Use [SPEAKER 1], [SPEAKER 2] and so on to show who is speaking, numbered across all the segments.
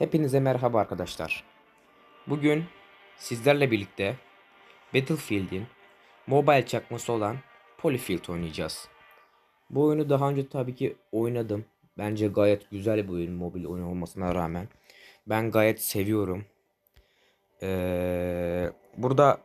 [SPEAKER 1] Hepinize merhaba arkadaşlar. Bugün sizlerle birlikte Battlefield'in mobile çakması olan Polyfield oynayacağız. Bu oyunu daha önce tabii ki oynadım. Bence gayet güzel bir oyun mobil oyun olmasına rağmen. Ben gayet seviyorum. Ee, burada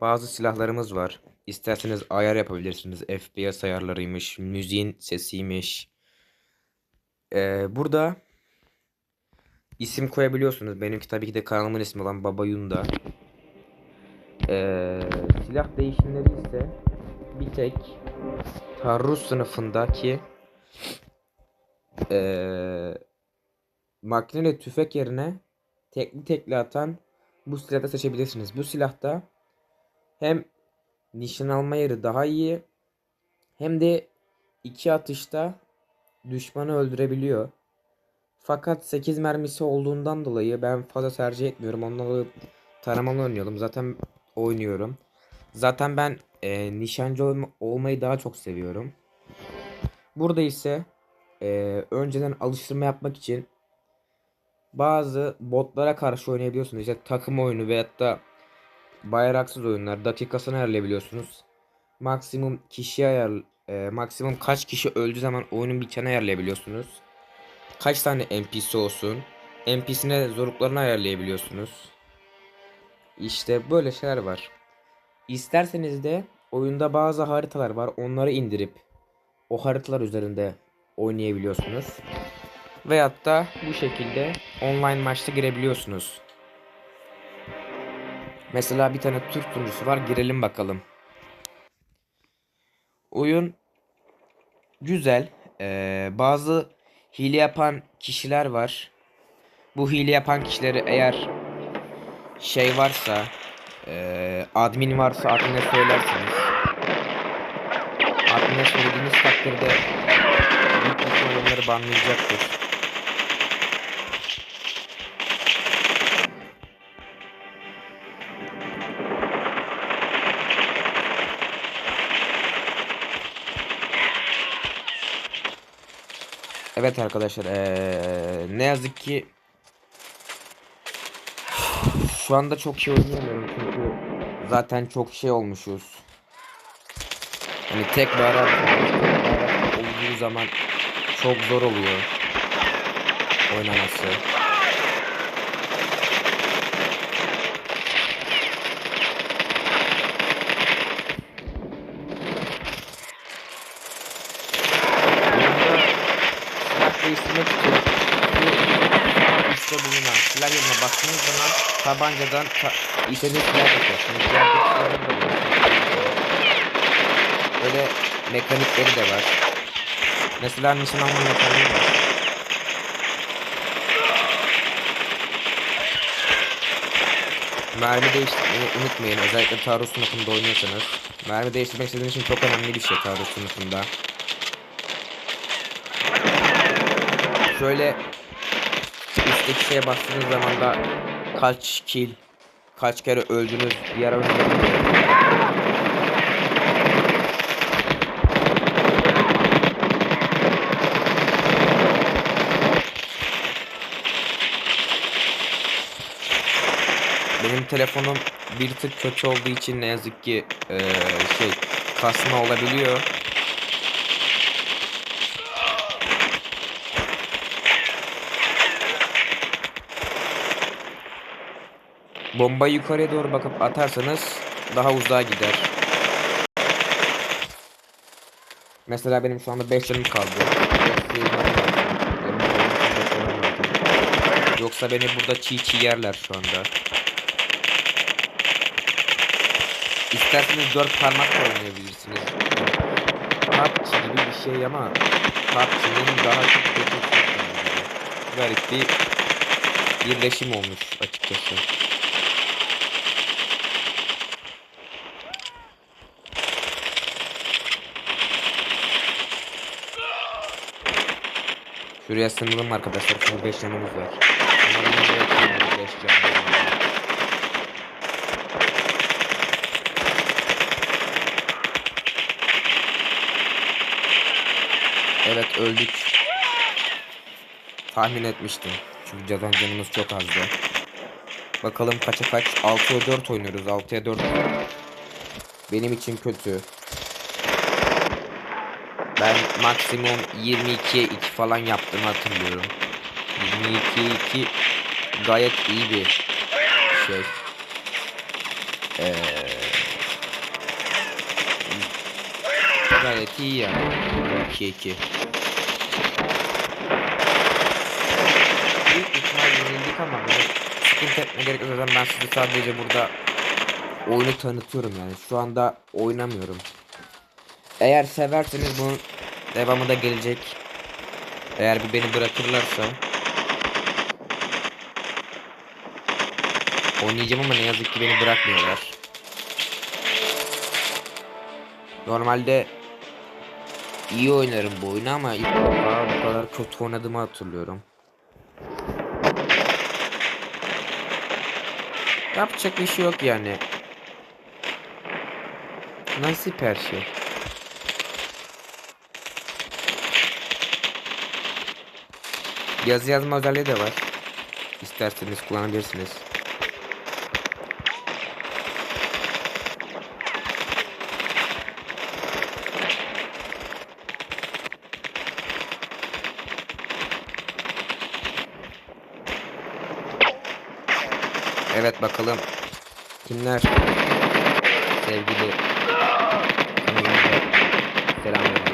[SPEAKER 1] bazı silahlarımız var. İsterseniz ayar yapabilirsiniz. FPS ayarlarıymış, müziğin sesiymiş. Ee, burada isim koyabiliyorsunuz. Benimki tabii ki de kanalımın ismi olan Baba Yunda. Ee, silah değişimleri ise bir tek Tarrus sınıfındaki ee, makineli tüfek yerine tekli tekli atan bu silahı seçebilirsiniz. Bu silahta hem nişan alma yeri daha iyi hem de iki atışta düşmanı öldürebiliyor. Fakat 8 mermisi olduğundan dolayı ben fazla tercih etmiyorum. Ondan dolayı taramalı oynayalım. Zaten oynuyorum. Zaten ben e, nişancı olma- olmayı daha çok seviyorum. Burada ise e, önceden alıştırma yapmak için bazı botlara karşı oynayabiliyorsunuz. İşte takım oyunu veyahut da bayraksız oyunlar dakikasını ayarlayabiliyorsunuz. Maksimum kişi ayar e, maksimum kaç kişi öldüğü zaman oyunun biteceğini ayarlayabiliyorsunuz. Kaç tane NPC olsun. NPC'ne zorluklarını ayarlayabiliyorsunuz. İşte böyle şeyler var. İsterseniz de oyunda bazı haritalar var. Onları indirip o haritalar üzerinde oynayabiliyorsunuz. Veyahut da bu şekilde online maçta girebiliyorsunuz. Mesela bir tane Türk sunucusu var. Girelim bakalım. Oyun güzel. Ee, bazı hile yapan kişiler var. Bu hile yapan kişileri eğer şey varsa ee, admin varsa admine söylersiniz. Admine söylediğiniz takdirde büyük ihtimal onları banlayacaktır. Evet arkadaşlar eee, ne yazık ki şu anda çok şey oynayamıyorum çünkü zaten çok şey olmuşuz. Hani tek bayrak olduğu zaman çok zor oluyor oynaması. Oyunda silah değiştirmek için bu üstte bulunan silah yerine baktığınız zaman tabancadan ta istediğiniz silah da bulabiliyorsunuz. Böyle mekanikleri de var. Mesela nişan alma mekaniği var. Mermi değiştirmeyi unutmayın. Özellikle taarruz sınıfında oynuyorsanız. Mermi değiştirmek sizin için çok önemli bir şey taarruz sınıfında. Şöyle üstteki şeye bastığınız zaman da kaç kill, kaç kere öldünüz diğer Benim telefonum bir tık kötü olduğu için ne yazık ki eee, şey kasma olabiliyor. Bombayı yukarıya doğru bakıp atarsanız daha uzağa gider. Mesela benim şu anda 5 canım kaldı. Yoksa beni burada çiğ çiğ yerler şu anda. İsterseniz 4 parmakla oynayabilirsiniz. PUBG gibi bir şey ama PUBG'nin daha çok kötü Garip bir birleşim olmuş açıkçası. Şuraya sınırım arkadaşlar. Çünkü 5 canımız var. Umarım buraya 5 canımız var. Evet öldük. Tahmin etmiştim. Çünkü zaten canımız çok azdı. Bakalım kaça kaç? 6'ya 4 oynuyoruz. 6'ya 4. Benim için kötü. Ben maksimum 22'ye 2 falan yaptığımı hatırlıyorum. 22'ye 2 gayet iyi bir şey. Ee, gayet iyi yani. 2 2. Büyük ihtimal yenildik ama bunu sıkıntı etme gerek yok. Ben size sadece burada oyunu tanıtıyorum yani. Şu anda oynamıyorum. Eğer severseniz bunun devamı da gelecek. Eğer bir beni bırakırlarsa oynayacağım ama ne yazık ki beni bırakmıyorlar. Normalde iyi oynarım bu oyunu ama ilk defa bu kadar kötü oynadığımı hatırlıyorum. Yapacak bir şey yok yani. Nasip her şey. Yazı yazma özelliği de var. İsterseniz kullanabilirsiniz. Evet bakalım kimler sevgili selam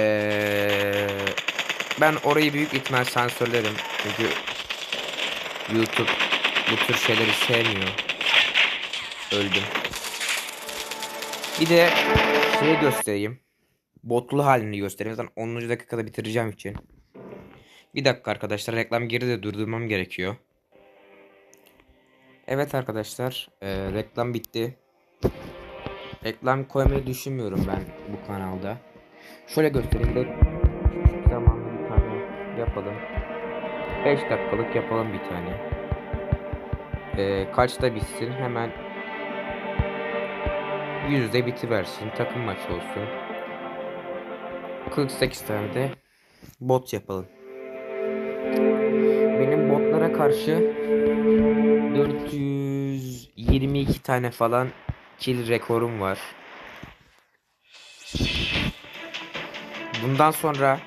[SPEAKER 1] Eee, ben orayı büyük ihtimal sansürlerim çünkü YouTube bu tür şeyleri sevmiyor. Öldüm. Bir de şey göstereyim. Botlu halini göstereyim. Zaten 10. dakikada bitireceğim için. Bir dakika arkadaşlar reklam geri de durdurmam gerekiyor. Evet arkadaşlar eee, reklam bitti. Reklam koymayı düşünmüyorum ben bu kanalda. Şöyle göstereyim de zamanlı bir tane yapalım. 5 dakikalık yapalım bir tane. Ee, kaçta bitsin hemen yüzde bitiversin takım maçı olsun. 48 tane de bot yapalım. Benim botlara karşı 422 tane falan kill rekorum var. Bundan sonra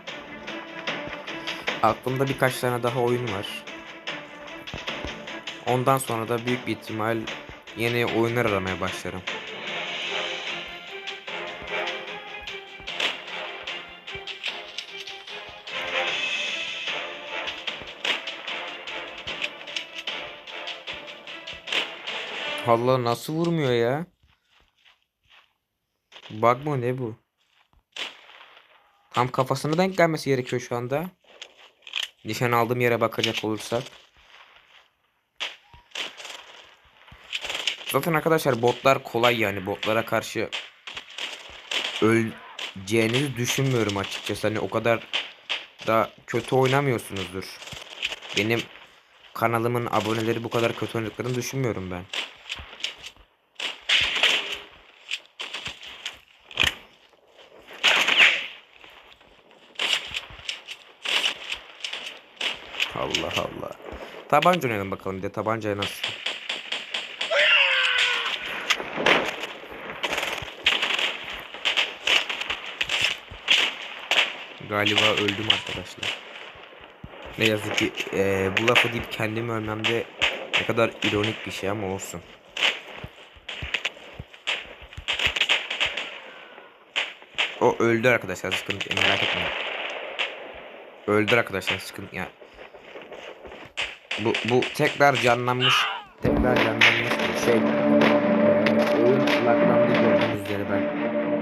[SPEAKER 1] aklımda birkaç tane daha oyun var. Ondan sonra da büyük bir ihtimal yeni oyunlar aramaya başlarım. Allah nasıl vurmuyor ya? Bug mı ne bu? Tam kafasına denk gelmesi gerekiyor şu anda. Nişan aldığım yere bakacak olursak. Zaten arkadaşlar botlar kolay yani botlara karşı öleceğinizi düşünmüyorum açıkçası. Hani o kadar da kötü oynamıyorsunuzdur. Benim kanalımın aboneleri bu kadar kötü oynadıklarını düşünmüyorum ben. Allah Allah. Tabanca oynayalım bakalım bir de tabancaya nasıl. Galiba öldüm arkadaşlar. Ne yazık ki eee, bu lafı deyip kendimi ölmem de ne kadar ironik bir şey ama olsun. O öldü arkadaşlar sıkıntı merak etmeyin. Öldü arkadaşlar sıkıntı yani. Bu bu tekrar canlanmış tekrar canlanmış bir şey. Ee, oyun laglandı gördüğünüz üzere ben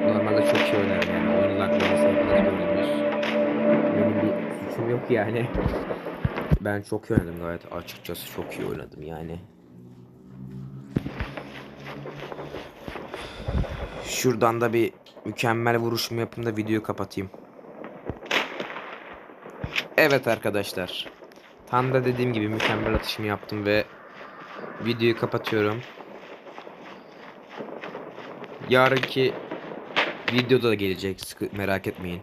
[SPEAKER 1] normalde çok iyi oynarım yani oyun laglaması hepiniz gördünüz. Benim bir suçum yok yani. Ben çok iyi oynadım gayet açıkçası çok iyi oynadım yani. Şuradan da bir mükemmel vuruşumu yapayım da videoyu kapatayım. Evet arkadaşlar. Tam da dediğim gibi mükemmel atışımı yaptım ve videoyu kapatıyorum. Yarınki Videoda da gelecek. Sıkı, merak etmeyin.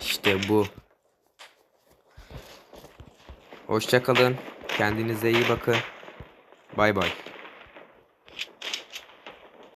[SPEAKER 1] İşte bu. Hoşça kalın. Kendinize iyi bakın. Bay bay.